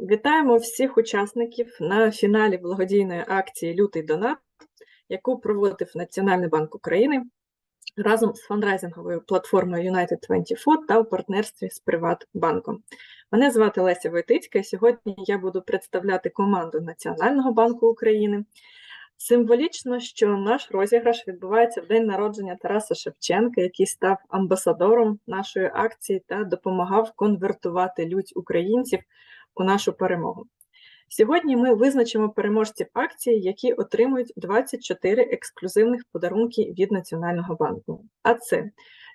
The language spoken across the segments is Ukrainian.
Вітаємо всіх учасників на фіналі благодійної акції Лютий донат, яку проводив Національний банк України разом з фандрайзинговою платформою United 24 та у партнерстві з Приватбанком. Мене звати Леся Войтицька, і сьогодні я буду представляти команду Національного банку України. Символічно, що наш розіграш відбувається в день народження Тараса Шевченка, який став амбасадором нашої акції та допомагав конвертувати лють українців у нашу перемогу. Сьогодні ми визначимо переможців акції, які отримують 24 ексклюзивних подарунки від Національного банку. А це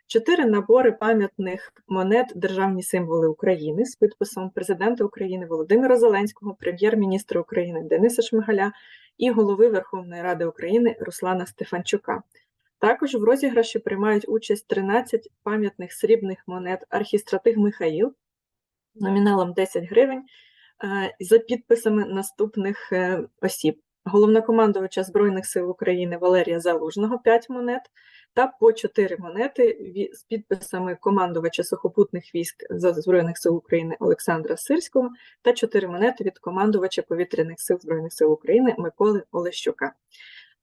4 набори пам'ятних монет Державні символи України з підписом президента України Володимира Зеленського, прем'єр-міністра України Дениса Шмигаля і голови Верховної Ради України Руслана Стефанчука. Також в розіграші приймають участь 13 пам'ятних срібних монет архістратиг Михаїл номіналом 10 гривень е, за підписами наступних е, осіб. Головнокомандувача Збройних сил України Валерія Залужного 5 монет та по 4 монети з підписами командувача сухопутних військ Збройних сил України Олександра Сирського та 4 монети від командувача повітряних сил Збройних сил України Миколи Олещука.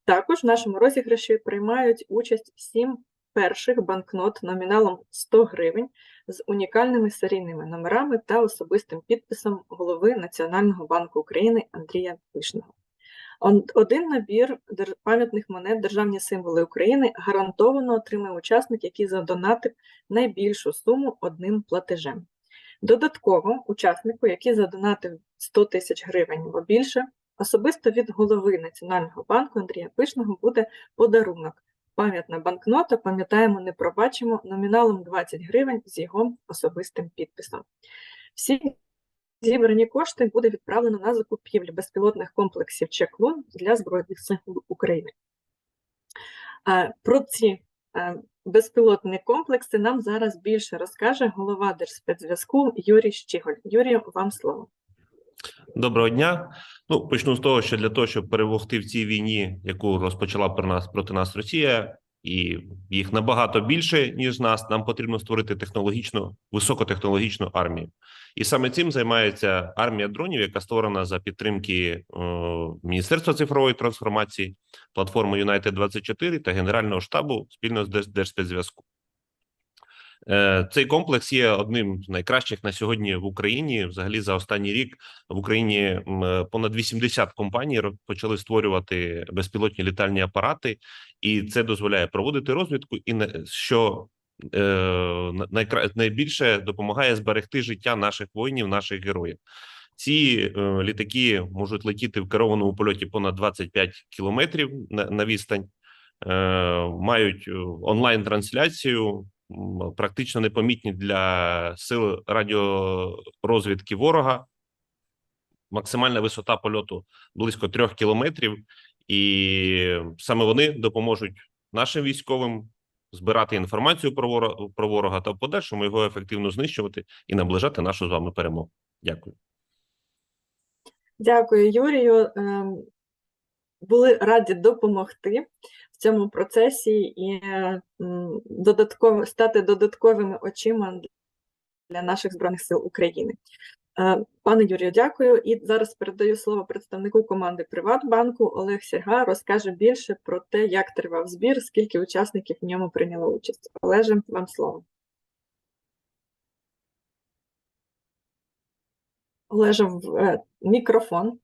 Також в нашому розіграші приймають участь 7 перших банкнот номіналом 100 гривень з унікальними серійними номерами та особистим підписом голови Національного банку України Андрія Пишного. Один набір пам'ятних монет Державні символи України гарантовано отримає учасник, який задонатив найбільшу суму одним платежем. Додатково учаснику, який задонатив 100 тисяч гривень або більше, особисто від голови Національного банку Андрія Пишного буде подарунок. Пам'ятна банкнота, пам'ятаємо, не пробачимо, номіналом 20 гривень з його особистим підписом. Всі зібрані кошти буде відправлено на закупівлю безпілотних комплексів Чеклун для Збройних сил України. Про ці е, безпілотні комплекси нам зараз більше розкаже голова Держспецзв'язку Юрій Щіголь. Юрію, вам слово. Доброго дня. Ну почну з того, що для того, щоб перемогти в цій війні, яку розпочала про нас проти нас Росія, і їх набагато більше ніж нас, нам потрібно створити технологічну високотехнологічну армію. І саме цим займається армія дронів, яка створена за підтримки е, Міністерства цифрової трансформації, платформи United 24 та Генерального штабу спільно з Держ- Держспецзв'язку. Е, Цей комплекс є одним з найкращих на сьогодні в Україні. Взагалі, за останній рік в Україні е, понад 80 компаній почали створювати безпілотні літальні апарати, і це дозволяє проводити розвідку, і що е, найбільше допомагає зберегти життя наших воїнів, наших героїв. Ці літаки можуть летіти в керованому польоті понад 25 кілометрів на, відстань, мають онлайн-трансляцію, м, практично непомітні для сил радіорозвідки ворога. Максимальна висота польоту близько трьох кілометрів, і саме вони допоможуть нашим військовим збирати інформацію про ворога, про ворога та в подальшому його ефективно знищувати і наближати нашу з вами перемогу. Дякую. Дякую, Юрію. Ем, Були раді допомогти цьому процесі і додатково стати додатковими очима для наших Збройних сил України. Е, Пане Юрію, дякую. І зараз передаю слово представнику команди Приватбанку Олег Сірга розкаже більше про те, як тривав збір, скільки учасників в ньому прийняло участь. Олеже, вам слово. Олеже, е, мікрофон.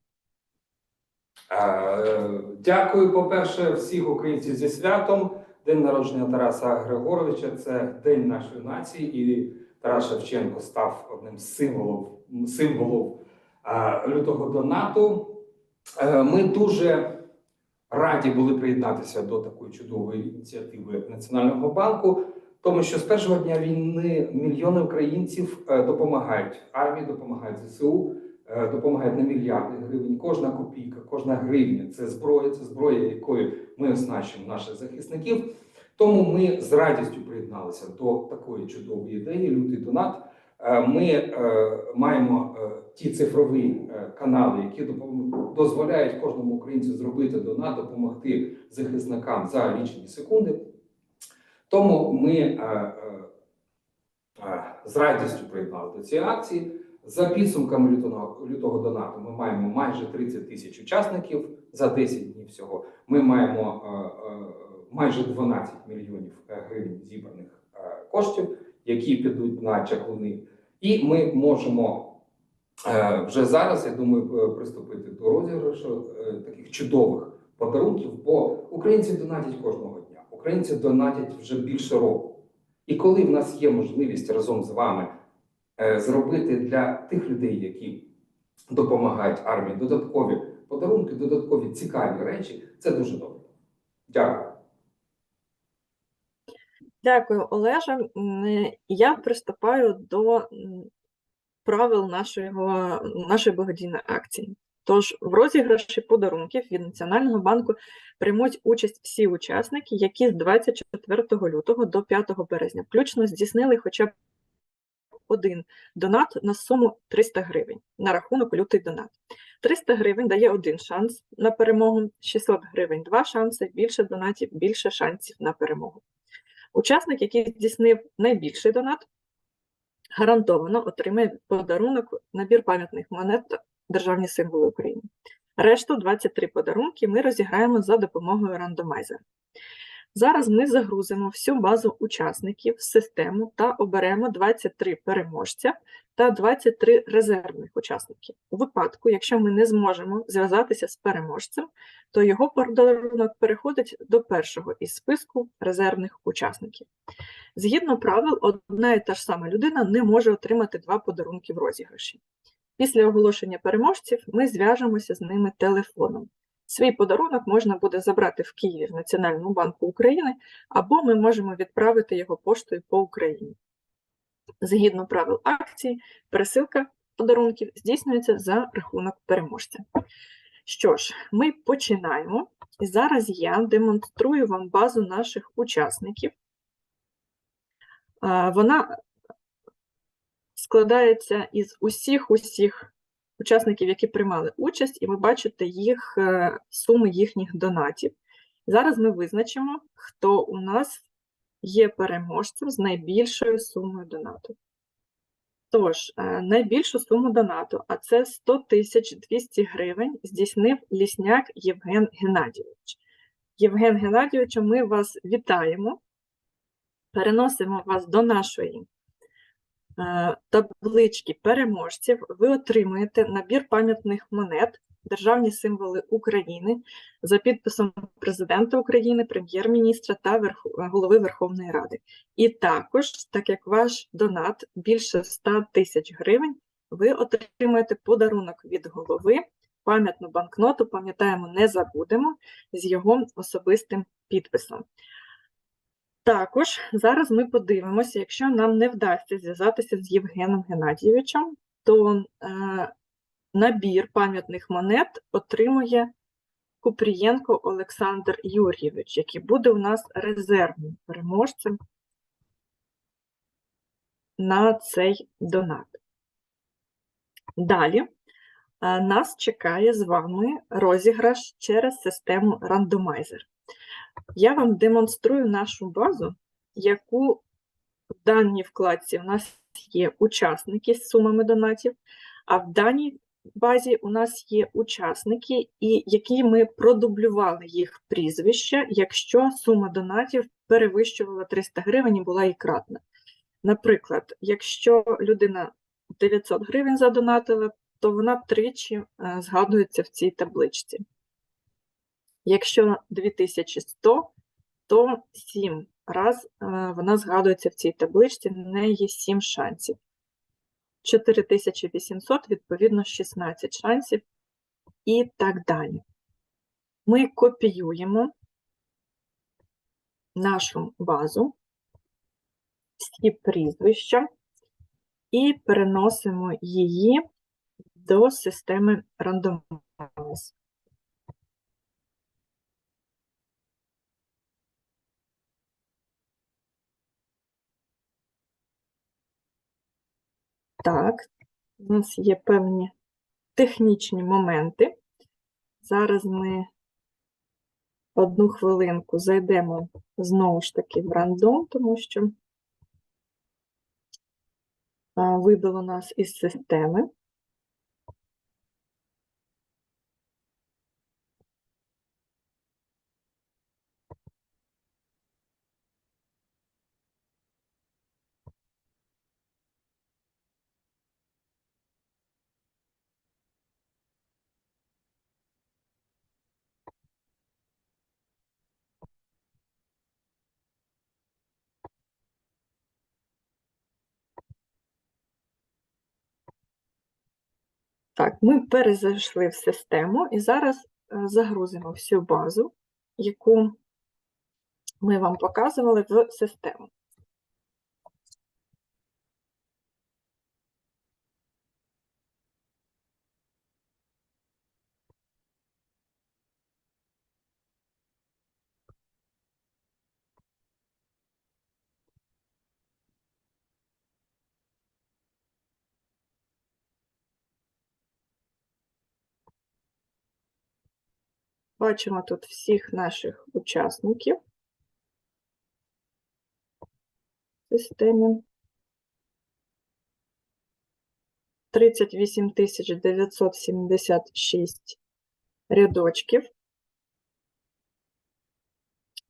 Е, Дякую, по-перше, всіх українців зі святом. День народження Тараса Григоровича це день нашої нації, і Тарас Шевченко став одним з символів, символів е, лютого донату. Е, Ми дуже раді були приєднатися до такої чудової ініціативи Національного банку, тому що з першого дня війни мільйони українців допомагають армії, допомагають ЗСУ допомагають на мільярди гривень. Кожна копійка, кожна гривня це зброя, це зброя, якою ми оснащуємо наших захисників. Тому ми з радістю приєдналися до такої чудової ідеї. Лютий донат. Е, Ми е, маємо е, ті цифрові е, канали, які дозволяють кожному українцю зробити донат, допомогти захисникам за лічені секунди. Тому ми е, е, е, з радістю приєдналися до цієї акції. За підсумками лютого, лютого донату ми маємо майже 30 тисяч учасників за 10 днів всього. Ми маємо е, е, майже 12 мільйонів е, гривень зібраних е, коштів, які підуть на чаклуни. І ми можемо е, вже зараз, я думаю, е, приступити до розіграшу е, таких чудових подарунків, бо українці донатять кожного дня. Українці донатять вже більше року. І коли в нас є можливість разом з вами зробити для тих людей, які допомагають армії, додаткові подарунки, додаткові цікаві речі, це дуже добре. Дякую. Дякую, Олеже. Я приступаю до правил нашого, нашої благодійної акції. Тож в розіграші подарунків від Національного банку приймуть участь всі учасники, які з 24 лютого до 5 березня включно здійснили хоча б один донат на суму 300 гривень на рахунок лютий донат. 300 гривень дає один шанс на перемогу, 600 гривень два шанси, більше донатів, більше шансів на перемогу. Учасник, який здійснив найбільший донат, гарантовано отримає подарунок набір пам'ятних монет державні символи України. Решту 23 подарунки ми розіграємо за допомогою рандомайзера. Зараз ми загрузимо всю базу учасників в систему та оберемо 23 переможця та 23 резервних учасників. У випадку, якщо ми не зможемо зв'язатися з переможцем, то його подарунок переходить до першого із списку резервних учасників. Згідно правил, одна і та ж сама людина не може отримати два подарунки в розіграші. Після оголошення переможців ми зв'яжемося з ними телефоном. Свій подарунок можна буде забрати в Києві в Національному банку України, або ми можемо відправити його поштою по Україні. Згідно правил акції, пересилка подарунків здійснюється за рахунок переможця. Що ж, ми починаємо. І зараз я демонструю вам базу наших учасників. Вона складається із усіх-усіх учасників, які приймали участь, і ви бачите їх е, суми їхніх донатів. Зараз ми визначимо, хто у нас є переможцем з найбільшою сумою донату. Тож, е, найбільшу суму донату, а це 100 тисяч 200 гривень, здійснив лісняк Євген Геннадійович. Євген Геннадійович, ми вас вітаємо, переносимо вас до нашої таблички переможців. Ви отримуєте набір пам'ятних монет, державні символи України за підписом Президента України, прем'єр-міністра та Верху- голови Верховної Ради. І також, так як ваш донат більше 100 тисяч гривень, ви отримаєте подарунок від голови, пам'ятну банкноту, пам'ятаємо, не забудемо, з його особистим підписом. Також зараз ми подивимося, якщо нам не вдасться зв'язатися з Євгеном Геннадійовичем, то е, набір пам'ятних монет отримує Купрієнко Олександр Юрійович, який буде у нас резервним переможцем на цей донат. Далі е, нас чекає з вами розіграш через систему рандомайзер. Я вам демонструю нашу базу, яку в даній вкладці у нас є учасники з сумами донатів, а в даній базі у нас є учасники, і які ми продублювали їх прізвища, якщо сума донатів перевищувала 300 гривень і була і кратна. Наприклад, якщо людина 900 гривень задонатила, то вона тричі е, згадується в цій табличці. Якщо 2100, то 7 раз е, вона згадується в цій табличці, в неї є 7 шансів. 4800, відповідно, 16 шансів і так далі. Ми копіюємо нашу базу, всі прізвища і переносимо її до системи Randomize. Так, у нас є певні технічні моменти. Зараз ми одну хвилинку зайдемо знову ж таки в рандом, тому що вибило нас із системи. Так, ми перезайшли в систему і зараз е, загрузимо всю базу, яку ми вам показували в систему. Бачимо тут всіх наших учасників в системі. 38 976 рядочків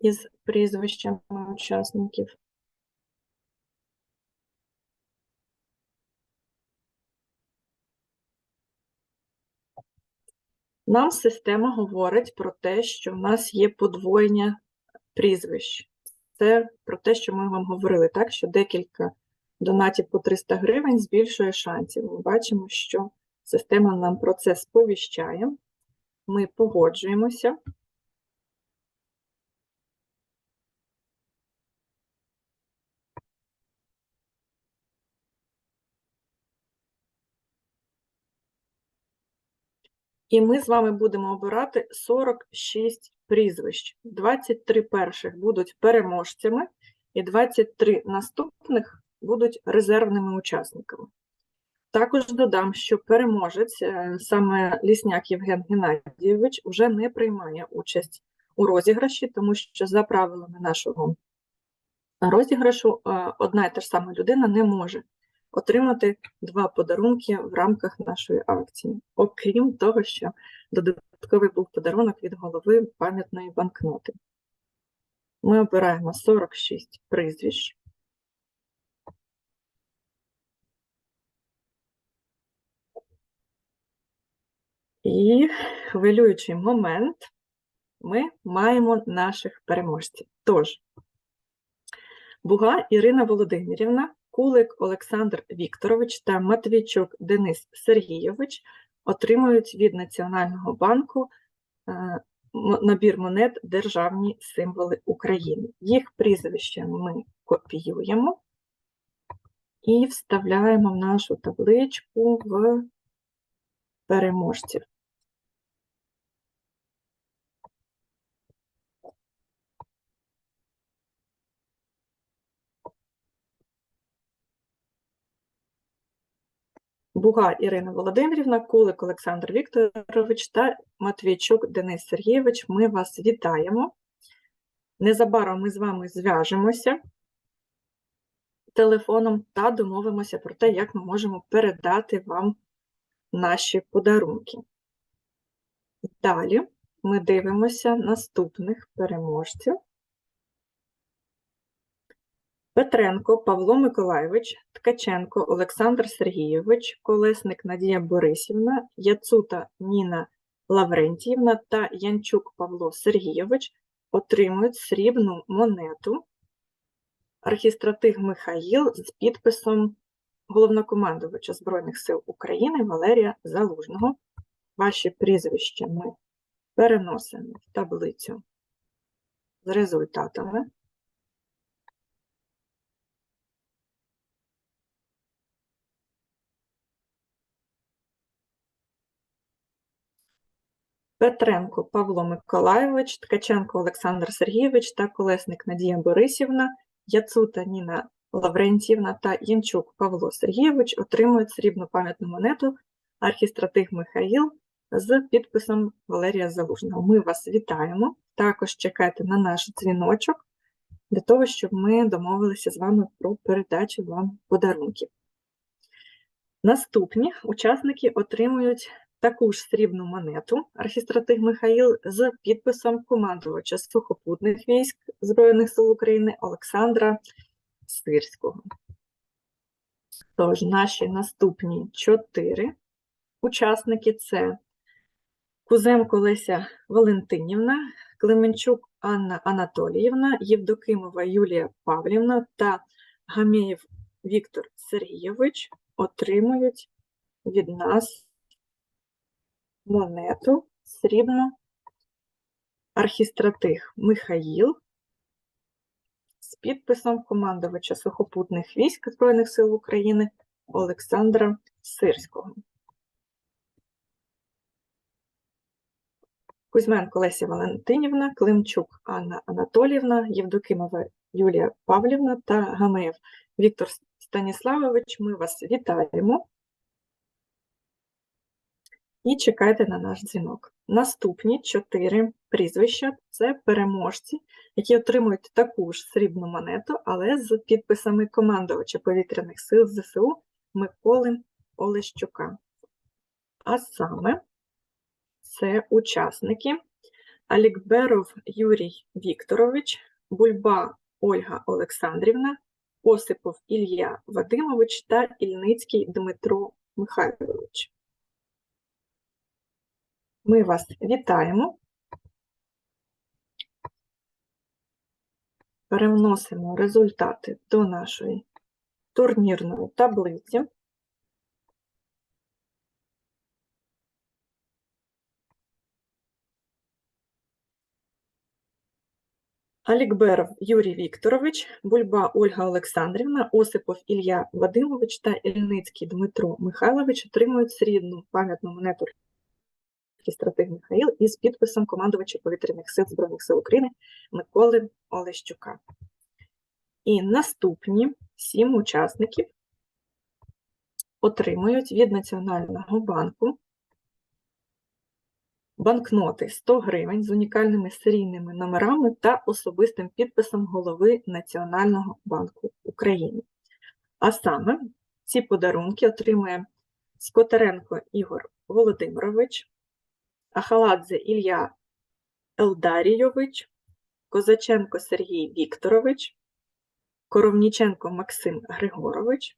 із прізвищами учасників. Нам система говорить про те, що в нас є подвоєння прізвищ. Це про те, що ми вам говорили, так? Що декілька донатів по 300 гривень збільшує шансів. Ми бачимо, що система нам про це сповіщає. Ми погоджуємося. І ми з вами будемо обирати 46 прізвищ. 23 перших будуть переможцями, і 23 наступних будуть резервними учасниками. Також додам, що переможець, е, саме Лісняк Євген Геннадійович, вже не приймає участь у розіграші, тому що за правилами нашого розіграшу е, одна і та ж сама людина не може отримати два подарунки в рамках нашої акції. Окрім того, що додатковий був подарунок від голови пам'ятної банкноти. Ми обираємо 46 прізвищ. І хвилюючий момент ми маємо наших переможців. Тож, Буга Ірина Володимирівна, Кулик Олександр Вікторович та Матвійчук Денис Сергійович отримують від Національного банку е, набір монет Державні символи України. Їх прізвища ми копіюємо і вставляємо в нашу табличку в переможців. Буга Ірина Володимирівна, Кулик Олександр Вікторович та Матвійчук Денис Сергійович. Ми вас вітаємо. Незабаром ми з вами зв'яжемося телефоном та домовимося про те, як ми можемо передати вам наші подарунки. Далі ми дивимося наступних переможців. Петренко Павло Миколайович, Ткаченко Олександр Сергійович, Колесник Надія Борисівна, Яцута Ніна Лаврентіївна та Янчук Павло Сергійович отримують срібну монету архістратиг Михаїл з підписом головнокомандувача Збройних сил України Валерія Залужного. Ваші прізвища ми переносимо в таблицю з результатами. Петренко Павло Миколайович, Ткаченко Олександр Сергійович та Колесник Надія Борисівна, Яцута Ніна Лаврентівна та Янчук Павло Сергійович отримують срібну пам'ятну монету архістратиг Михаїл з підписом Валерія Залужного. Ми вас вітаємо. Також чекайте на наш дзвіночок для того, щоб ми домовилися з вами про передачу вам подарунків. Наступні учасники отримують таку ж срібну монету архістратиг Михаїл з підписом командувача сухопутних військ Збройних сил України Олександра Сирського. Тож, наші наступні чотири учасники це Куземко Леся Валентинівна, Клименчук Анна Анатоліївна, Євдокимова Юлія Павлівна та Гамєєв Віктор Сергійович отримують від нас монету срібну архістратиг Михаїл з підписом командувача сухопутних військ Збройних сил України Олександра Сирського. Кузьменко Леся Валентинівна, Климчук Анна Анатоліївна, Євдокимова Юлія Павлівна та Гамеєв Віктор Станіславович. Ми вас вітаємо і чекайте на наш дзвінок. Наступні чотири прізвища це переможці, які отримують таку ж срібну монету, але з підписами командувача повітряних сил ЗСУ Миколи Олещука. А саме це учасники Алікберов Юрій Вікторович, Бульба Ольга Олександрівна, Осипов Ілля Вадимович та Ільницький Дмитро Михайлович. Ми вас вітаємо. Переносимо результати до нашої турнірної таблиці. Алікберов Юрій Вікторович, Бульба Ольга Олександрівна, Осипов Ілля Вадимович та Ільницький Дмитро Михайлович отримують срібну пам'ятну монету стратег Михаїл із підписом командувача повітряних сил Збройних сил України Миколи Олещука. І наступні сім учасників отримують від Національного банку банкноти 100 гривень з унікальними серійними номерами та особистим підписом голови Національного банку України. А саме ці подарунки отримує Скотаренко Ігор Володимирович, Ахаладзе Ілля Елдарійович, Козаченко Сергій Вікторович, Коровніченко Максим Григорович,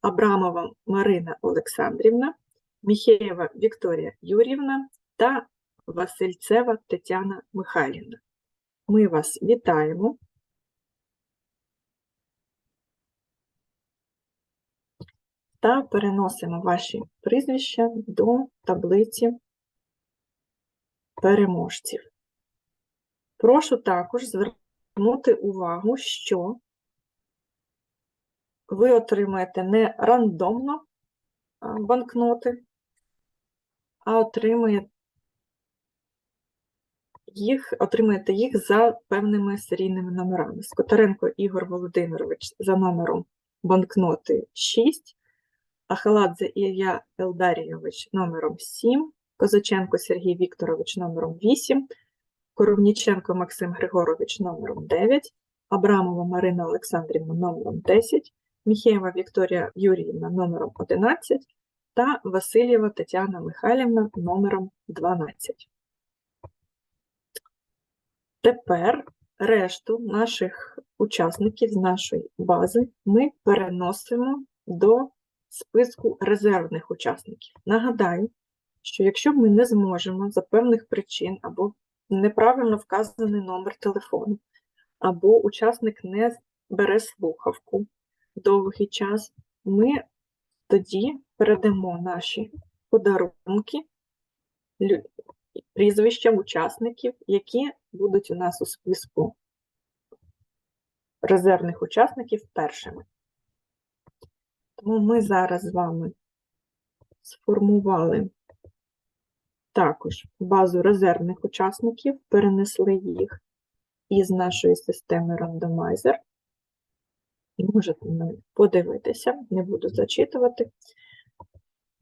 Абрамова Марина Олександрівна, Міхеєва Вікторія Юрівна та Васильцева Тетяна Михайлівна. Ми вас вітаємо. Та переносимо ваші прізвища до таблиці переможців. Прошу також звернути увагу, що ви отримаєте не рандомно банкноти, а отримуєте їх, отримаєте їх за певними серійними номерами. Скотаренко Ігор Володимирович за номером банкноти 6, Ахаладзе Ілля Елдарійович номером 7, Козаченко Сергій Вікторович номером 8, Коровніченко Максим Григорович номером 9, Абрамова Марина Олександрівна номером 10, Міхеєва Вікторія Юріївна номером 11 та Васильєва Тетяна Михайлівна номером 12. Тепер решту наших учасників з нашої бази ми переносимо до списку резервних учасників. Нагадаю, що якщо ми не зможемо за певних причин або неправильно вказаний номер телефону, або учасник не бере слухавку довгий час, ми тоді передамо наші подарунки прізвищам учасників, які будуть у нас у списку резервних учасників першими. Тому ми зараз з вами сформували також базу резервних учасників, перенесли їх із нашої системи Randomizer. Можете навіть подивитися, не буду зачитувати.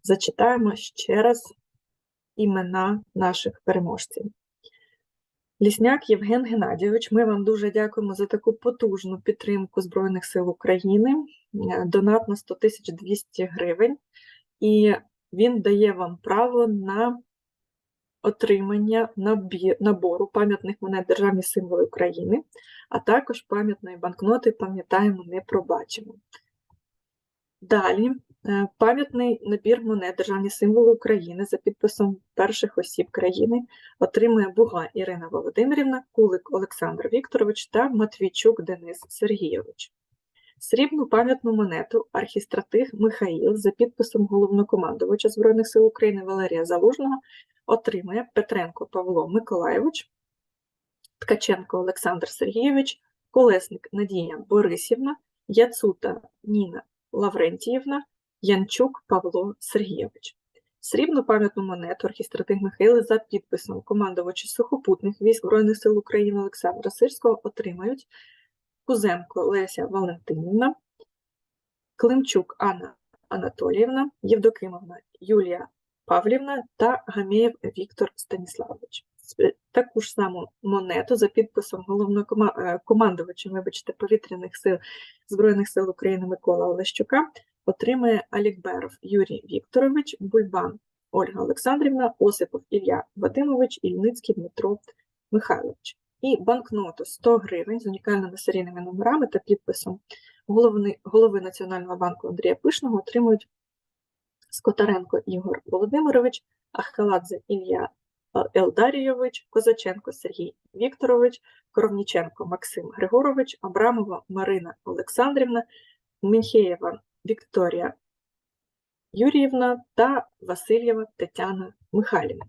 Зачитаємо ще раз імена наших переможців. Лісняк Євген Геннадійович, ми вам дуже дякуємо за таку потужну підтримку Збройних сил України. Е, Донат на 100 тисяч 200 гривень. і він дає вам право на отримання набору пам'ятних монет Державні символи України, а також пам'ятної банкноти Пам'ятаємо, не пробачимо. Далі е, пам'ятний набір монет Державні символи України за підписом перших осіб країни отримує Буга Ірина Володимирівна, Кулик Олександр Вікторович та Матвійчук Денис Сергійович. Срібну пам'ятну монету архістратиг Михаїл за підписом головнокомандувача Збройних сил України Валерія Залужного отримує Петренко Павло Миколайович, Ткаченко Олександр Сергійович, Колесник Надія Борисівна, Яцута Ніна Лаврентіївна, Янчук Павло Сергійович. Срібну пам'ятну монету архістратиг Михайли за підписом командувача сухопутних військ Збройних сил України Олександра Сирського отримають Кузенко Леся Валентинівна, Климчук Анна Анатоліївна, Євдокимовна Юлія Павлівна та Гамєєв Віктор Станіславович. Таку ж саму монету за підписом головнокомандувача, вибачте, повітряних сил Збройних сил України Микола Олещука отримає Алікберов Юрій Вікторович, Бульбан Ольга Олександрівна, Осипов Ілля Вадимович, Ільницький Дмитро Михайлович. І банкноту 100 гривень з унікальними серійними номерами та підписом голови, голови Національного банку Андрія Пишного отримують Скотаренко Ігор Володимирович, Ахаладзе Ілля е, Елдарійович, Козаченко Сергій Вікторович, Коровніченко Максим Григорович, Абрамова Марина Олександрівна, Міхеєва Вікторія Юріївна та Васильєва Тетяна Михайлівна.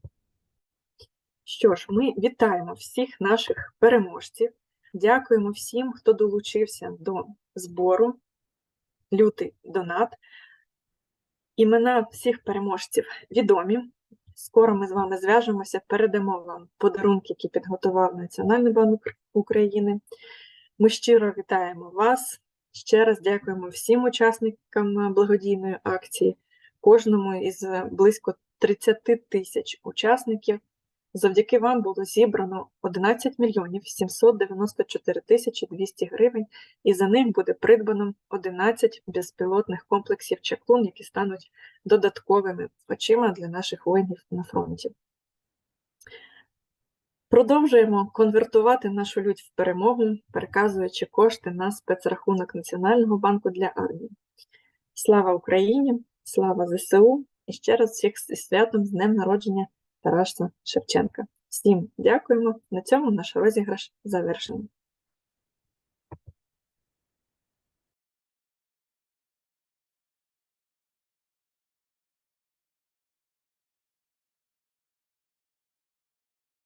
Що ж, ми вітаємо всіх наших переможців. Дякуємо всім, хто долучився до збору Лютий донат. Імена всіх переможців відомі. Скоро ми з вами зв'яжемося, передамо вам подарунки, які підготував Національний банк України. Ми щиро вітаємо вас. Ще раз дякуємо всім учасникам благодійної акції, кожному із близько 30 тисяч учасників. Завдяки вам було зібрано 11 мільйонів 794 тисячі 200 гривень, і за них буде придбано 11 безпілотних комплексів «Чаклун», які стануть додатковими очима для наших воїнів на фронті. Продовжуємо конвертувати нашу лють в перемогу, переказуючи кошти на спецрахунок Національного банку для армії. Слава Україні! Слава ЗСУ! І ще раз всіх зі святом з днем народження Тараса Шевченка. Всім дякуємо. На цьому наш розіграш завершений.